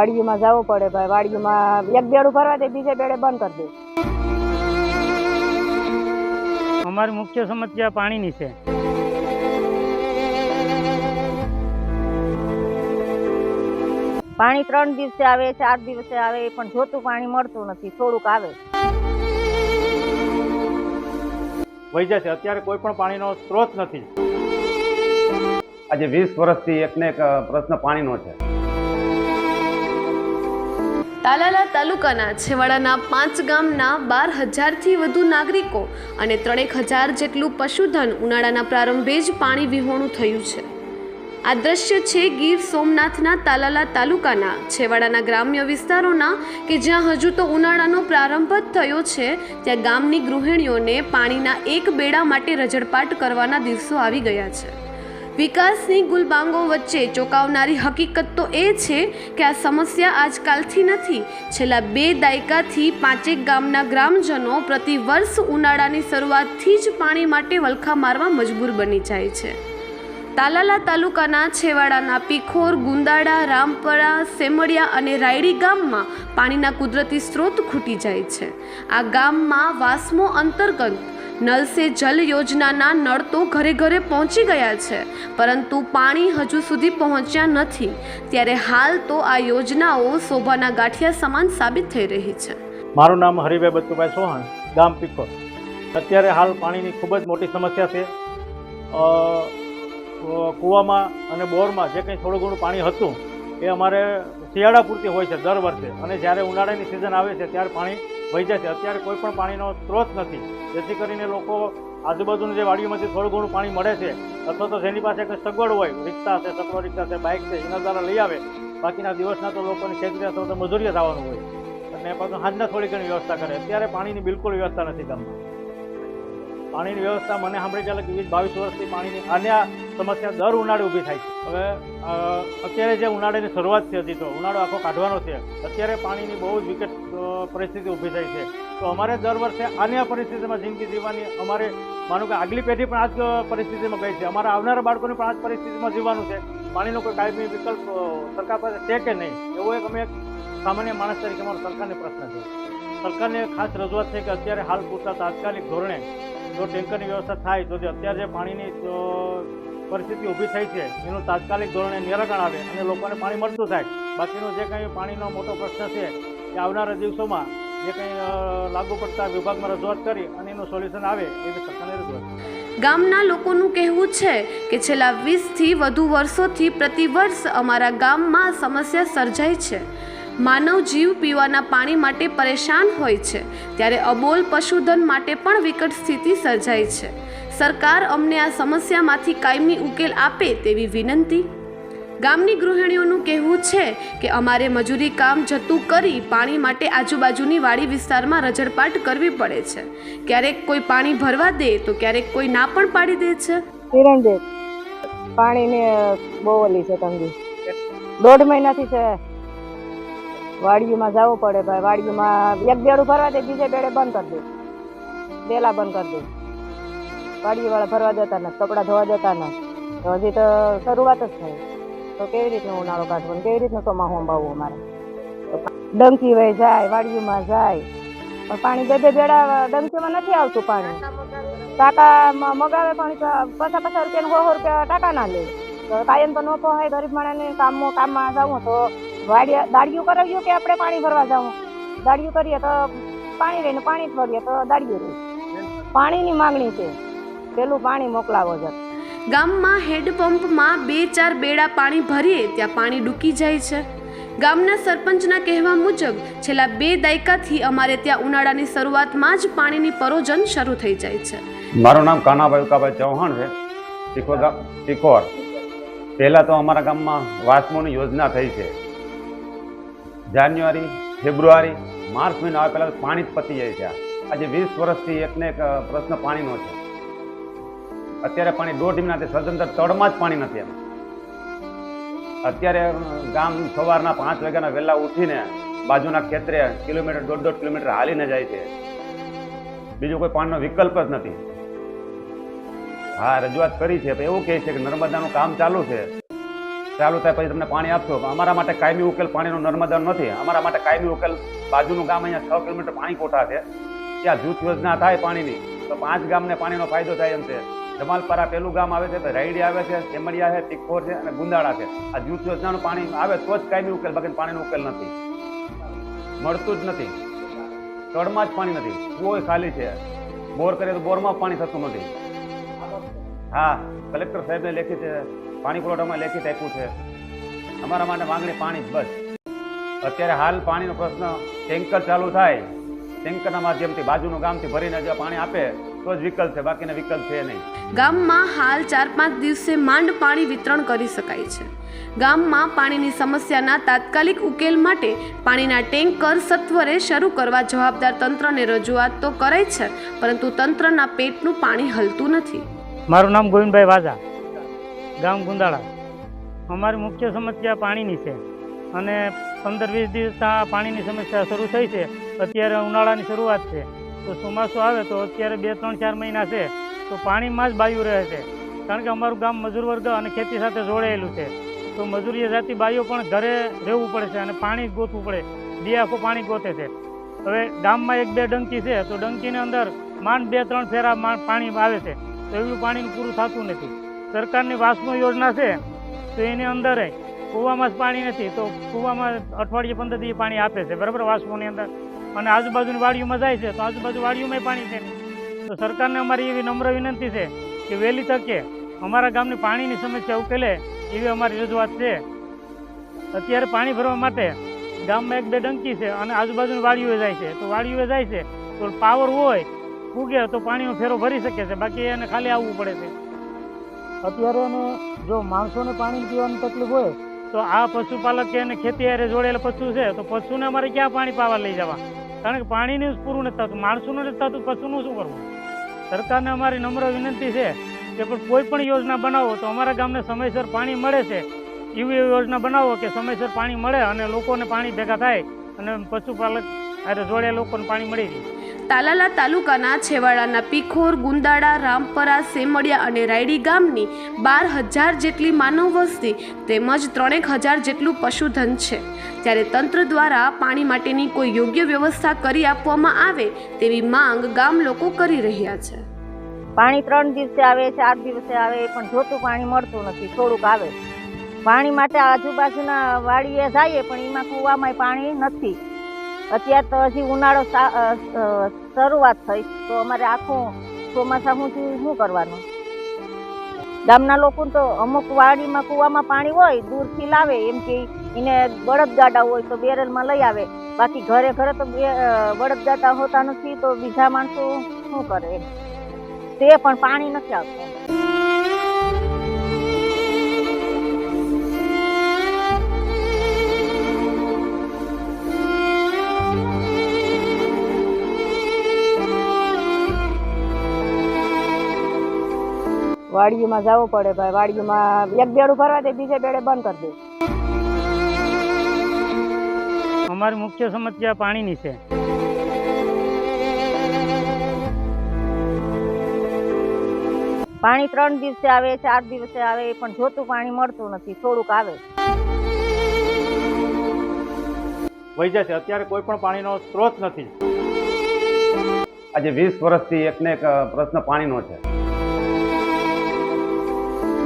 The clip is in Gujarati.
વાડીમાં જવું પડે ભાઈ. વાડીમાં એક બેડું ભરવા દે બીજે બેડે બંધ કરી દે. અમારી મુખ્ય સમસ્યા પાણીની છે. પાણી ત્રણ દિવસે આવે ચાર દિવસે આવે પણ જોતું પાણી મળતું નથી થોડુંક આવે. વહી જશે. છે અત્યારે કોઈ પણ પાણીનો સ્ત્રોત નથી. આજે વીસ વર્ષથી એકને એક પ્રશ્ન પાણીનો છે. તાલાલા તાલુકાના છેવાડાના પાંચ ગામના બાર હજારથી વધુ નાગરિકો અને ત્રણેક હજાર જેટલું પશુધન ઉનાળાના પ્રારંભે જ પાણી વિહોણું થયું છે. આ દ્રશ્ય છે ગીર સોમનાથના તાલાલા તાલુકાના છેવાડાના ગ્રામ્ય વિસ્તારોના કે જ્યાં હજુ તો ઉનાળાનો પ્રારંભ જ થયો છે, ત્યાં ગામની ગૃહિણીઓને પાણીના એક બેડા માટે રજડપાટ કરવાના દિવસો આવી ગયા છે. વિકાસની ગુલબાંગો વચ્ચે ચોંકાવનારી હકીકત તો એ છે કે આ સમસ્યા આજકાલથી નથી. છેલ્લા બે દાયકાથી પાંચેક ગામના ગ્રામજનો પ્રતિ વર્ષ ઉનાળાની શરૂઆતથી જ પાણી માટે વલખા મારવા મજબૂર બની જાય છે. તાલાલા તાલુકાના છેવાડાના પીખોર, ગુંદાડા, રામપરા, સેમડિયા અને રાયડી ગામમાં પાણીના કુદરતી સ્ત્રોત ખૂટી જાય છે. આ ગામમાં વાસમો અંતર્ગત નલ સે જલ યોજનાના નળ તો ઘરે ઘરે પહોંચી ગયા છે, પરંતુ પાણી હજુ સુધી પહોંચ્યા નથી. ત્યારે હાલ તો આ યોજનાઓ શોભાના ગાંઠિયા સમાન સાબિત થઈ રહી છે. મારું નામ હરિભાઈ બચ્ચુભાઈ ચૌહાણ, ગામ પીકો અત્યારે હાલ પાણીની ખૂબ જ મોટી સમસ્યા છે. કૂવામાં અને બોરમાં જે કંઈ થોડું ઘણું પાણી હતું એ અમારે શિયાળા પૂરતી હોય છે, દર વર્ષે. અને જ્યારે ઉનાળાની સિઝન આવે છે, ત્યારે પાણી વહી જાય છે. અત્યારે કોઈ પણ પાણીનો સ્ત્રોત નથી. જેથી કરીને લોકો આજુબાજુની જે વાડીઓમાંથી થોડું ઘણું પાણી મળે છે, અથવા તો જેની પાસે કંઈ સગવડ હોય, રિક્ષા છે સકડો રિક્ષા છે, બાઇક છે, એના દ્વારા લઈ આવે. બાકીના દિવસના તો લોકોની ખેતરી અથવા તો મજૂરીએ થવાનું હોય. અને પાછું હાજના થોડી ઘણી વ્યવસ્થા કરે. અત્યારે પાણીની બિલકુલ વ્યવસ્થા નથી ગામમાં. પાણીની વ્યવસ્થા મને સાંભળી ચાલે કે વીસ બાવીસ વર્ષથી પાણીની અન્ય સમસ્યા દર ઉનાળે ઊભી થાય છે. હવે અત્યારે જે ઉનાળાની શરૂઆત છે હજી તો ઉનાળો આખો કાઢવાનો છે. અત્યારે પાણીની બહુ જ વિકટ પરિસ્થિતિ ઊભી થઈ છે. તો અમારે દર વર્ષે આની પરિસ્થિતિમાં જિંદગી જીવવાની અમારે, માનો કે આગલી પેઢી પણ આ જ પરિસ્થિતિમાં ગઈ છે. અમારા આવનારા બાળકોને પણ આ જ પરિસ્થિતિમાં જીવવાનું છે. પાણીનો કોઈ કાયમી વિકલ્પ સરકાર પાસે છે કે નહીં? એવો એક અમે એક સામાન્ય માણસ તરીકે અમારો સરકારને પ્રશ્ન છે. સરકારને ખાસ રજૂઆત છે કે અત્યારે હાલ પૂરતા તાત્કાલિક ધોરણે જો ટેન્કરની વ્યવસ્થા થાય, તો જે અત્યારે જે પાણીની પરિસ્થિતિ ઊભી થઈ છે, એનું તાત્કાલિક ધોરણે નિરાકરણ આવે અને લોકોને પાણી મળતું થાય બાકીનો જે કંઈ પાણીનો મોટો પ્રશ્ન છે, એ આવનારા દિવસોમાં જે કંઈ લાગુ પડતા વિભાગમાં રજૂઆત કરી અને એનું સોલ્યુશન આવે એવી સરકારને રજૂઆત. ગામના લોકોનું કહેવું છે કે છેલ્લા વીસથી વધુ વર્ષોથી પ્રતિવર્ષ અમારા ગામમાં સમસ્યા સર્જાય છે માનવ જીવ પીવાના પાણી માટે પરેશાન હોય છે, ત્યારે અબોલ પશુધન માટે પણ વિકટ સ્થિતિ સર્જાય છે. સરકાર અમને આ સમસ્યામાંથી કાયમી ઉકેલ આપે તેવી વિનંતી. ગામની ગૃહિણીઓનું કહેવું છે કે અમારે મજૂરી કામ જતું કરી પાણી માટે આજુબાજુની વાડી વિસ્તારમાં રજડપાટ કરવી પડે છે. ક્યારેક કોઈ પાણી ભરવા દે તો ક્યારેક કોઈ ના પણ પાડી દે છે. કિરણબેન પાણીની બહુ ઓલી છે તંગી. દોઢ મહિનાથી છે. વાડીમાં જવું પડે ભાઈ. વાડીમાં એક બેડું ભરવા દે, બીજે બેડે બંધ કરી દે. ડેલા બંધ કરી દે. વાડી વાળા ભરવા દેતા નથી, કપડાં ધોવા દેતા નથી. તો હજી તો શરૂઆત જ થઈ. તો કેવી રીતનું ઉનાળો કાઢવો કેવી રીતનું ચોમાસું અંબાવવું અમારે? ડંકી વહી જાય વાડીમાં જાય. પણ પાણી બે બે બેડા ડંકીમાં નથી આવતું પાણી. ટાકા મગાવે પણ પચાસ પચાસ રૂપિયા સો રૂપિયા ટાકા ના લે. તો કાયમ તો ન હોય ગરીબ માણસને કામમાં કામમાં જવું તો વાડી દાડિયું કરાવ્યું કે આપણે પાણી ભરવા જવું દાડિયું કરીએ તો પાણી રહીને પાણી જ ભરીએ તો દાડિયું રહે. પાણીની માંગણી છે. પેલું પાણી મોકલાવો છે ગામમાં હેડપંપમાં બે ચાર બેડા પાણી ભરીએ ત્યાં પાણી ડૂકી જાય છે. ગામના સરપંચના કહેવા મુજબ છેલ્લા બે દાયકાથી અમારે ત્યાં ઉનાળાની શરૂઆતમાં જ પાણીની પરોજન શરૂ થઈ જાય છે. મારું નામ કાનાભાઈ ઉકાભાઈ ચૌહાણ છે. ટીકોર. પહેલાં તો અમારા ગામમાં વાસ્મોની યોજના થઈ છે. જાન્યુઆરી, ફેબ્રુઆરી, માર્ચ મહિનો આવે પહેલાં પાણી જ પતી જાય છે. આજે વીસ વર્ષથી એકને એક પ્રશ્ન પાણીનો છે. અત્યારે પાણી દોઢ મહિનાથી સદંતર તળમાં જ પાણી નથી એમ. અત્યારે ગામ સવારના પાંચ વાગ્યાના વહેલા ઉઠીને બાજુના ખેતરે કિલોમીટર, દોઢ દોઢ કિલોમીટર હાલીને જાય છે. બીજો કોઈ પાણીનો વિકલ્પ જ નથી. હા, રજૂઆત કરી છે તો એવું કહે છે કે નર્મદાનું કામ ચાલુ છે. ચાલુ થાય પછી તમને પાણી આપશો. અમારા માટે કાયમી ઉકેલ પાણીનો નર્મદા નથી. અમારા માટે કાયમી ઉકેલ બાજુનું ગામ અહીંયા છ કિલોમીટર પાણી કોઠા છે. ત્યાં જૂથ યોજના થાય પાણીની. તો પાંચ ગામને પાણીનો ફાયદો થાય એમ છે. જમાલપરા પેલું ગામ આવે છે રાયડી આવે છે સેમડિયા છે તિખોર છે અને ગુંદાળા છે. આ જૂથ યોજનાનું પાણી આવે તો જ કાયમી ઉકેલ, બાકી પાણીનો ઉકેલ નથી. મળતું જ નથી. તળમાં જ પાણી નથી. કોઈ ખાલી છે. બોર કરીએ તો બોરમાં પાણી થતું નથી. હા, કલેક્ટર સાહેબને લેખિત પાણી પુરવઠામાં લેખિત આપ્યું છે. અમારા માટે માંગણી પાણી જ બસ. અત્યારે હાલ પાણીનો પ્રશ્ન ટેન્કર ચાલુ થાય. ટેન્કરના માધ્યમથી બાજુનું ગામથી ભરીને જો પાણી આપે તો જ વિકલ્પ છે. બાકીના વિકલ્પ છે નહીં. ગામમાં હાલ ચાર પાંચ દિવસે માંડ પાણી વિતરણ કરી શકાય છે. ગામમાં પાણીની સમસ્યાના તાત્કાલિક ઉકેલ માટે પાણીના ટેન્કર સત્વરે શરૂ કરવા જવાબદાર તંત્રને રજૂઆત તો કરે છે પરંતુ તંત્રના પેટનું પાણી હલતું નથી. મારું નામ ગોવિંદભાઈ વાઝા ગામ ગુંદાળા. અમારી મુખ્ય સમસ્યા પાણીની છે અને પંદર વીસ દિવસ પાણીની સમસ્યા શરૂ થઈ છે. અત્યારે ઉનાળાની શરૂઆત છે. તો ચોમાસું આવે તો અત્યારે બે, ત્રણ, ચાર મહિના છે, તો પાણીમાં જ બાયું રહે છે. કારણ કે અમારું ગામ મજૂર વર્ગ અને ખેતી સાથે જોડાયેલું છે. તો મજૂરીય જાતિ બાઈઓ પણ ઘરે રહેવું પડે છે અને પાણી ગોતવું પડે. બે આખું પાણી ગોતે છે. હવે ગામમાં એક, બે ડંકી છે, તો ડંકીની અંદર માંડ બે, ત્રણ ફેરા પાણી આવે છે. તો એવું પાણીનું પૂરું થતું નથી. સરકારની વાસનો યોજના છે, તો એની અંદર કૂવામાં જ પાણી નથી, તો કૂવામાં અઠવાડિયે પંદર દિવસ પાણી આપે છે, બરાબર વાસમોની અંદર? અને આજુબાજુની વાડીઓમાં જાય છે, તો આજુબાજુ વાડીઓમાં પાણી છે તો સરકારને અમારી એવી નમ્ર વિનંતી છે કે વહેલી તકે અમારા ગામની પાણીની સમસ્યા ઉકેલે એવી અમારી રજૂઆત છે. અત્યારે પાણી ભરવા માટે ગામમાં એક બે ડંકી છે અને આજુબાજુની વાડીઓ જાય છે. તો વાડીઓ જાય છે, તો પાવર હોય, ફૂગે તો પાણીનો ફેરો ભરી શકે છે, બાકી એને ખાલી આવવું પડે છે. અત્યારે એને જો માણસોને પાણી પીવાની તકલીફ હોય, તો આ પશુપાલક કે એને ખેતી હારે જોડેલ પશુ છે, તો પશુને અમારે ક્યાં પાણી પાવા લઈ જવા? કારણ કે પાણીનું જ પૂરું નથી થતું, માણસોનું નથી થતું, પશુનું શું કરવું? સરકારને અમારી નમ્ર વિનંતી છે કે પણ કોઈ પણ યોજના બનાવો તો અમારા ગામને સમયસર પાણી મળે છે. એવી યોજના બનાવો કે સમયસર પાણી મળે અને લોકોને પાણી ભેગા થાય અને પશુપાલક હારે જોડે લોકોને પાણી મળી રહે. તાલાલા તાલુકાના છેવાડાના પીખોર ગુંદાળા રામપરા, સેમડિયા અને રાયડી ગામની બાર હજાર જેટલી માનવ વસ્તી તેમજ ત્રણેક હજાર જેટલું પશુધન છે. ત્યારે તંત્ર દ્વારા પાણી માટેની કોઈ યોગ્ય વ્યવસ્થા કરી આપવામાં આવે તેવી માંગ ગામ લોકો કરી રહ્યા છે. પાણી ત્રણ દિવસે આવે ચાર દિવસે આવે પણ જોતું પાણી મળતું નથી, થોડુંક આવે પાણી માટે આજુબાજુના વાડીએ જઈએ પણ એમાં કૂવામાં પાણી નથી. અત્યારે તો હજી ઉનાળો શરૂઆત થઈ. તો અમારે આખું ચોમાસા હું શું કરવાનું? ગામના લોકો તો અમુક વાડીમાં કૂવામાં પાણી હોય, દૂરથી લાવે, એમ કે એને બળદગાડા હોય તો બેરલમાં લઈ આવે. બાકી ઘરે ઘરે તો બળદગાડા હોતા નથી તો બીજા માણસો શું કરે? તે પણ પાણી નથી આવતું. વાડીઓમાં જવું પડે ભાઈ. વાડીમાં એક બેડું ભરવા દે બીજે બેડે બંધ કરી દે. અમારી મુખ્ય સમસ્યા પાણીની છે. પાણી ત્રણ દિવસે આવે ચાર દિવસે આવે પણ જોતું પાણી મળતું નથી થોડુંક આવે. વહી જશે. છે અત્યારે કોઈ પણ પાણીનો સ્ત્રોત નથી. આજે વીસ વર્ષથી એકને એક પ્રશ્ન પાણીનો છે.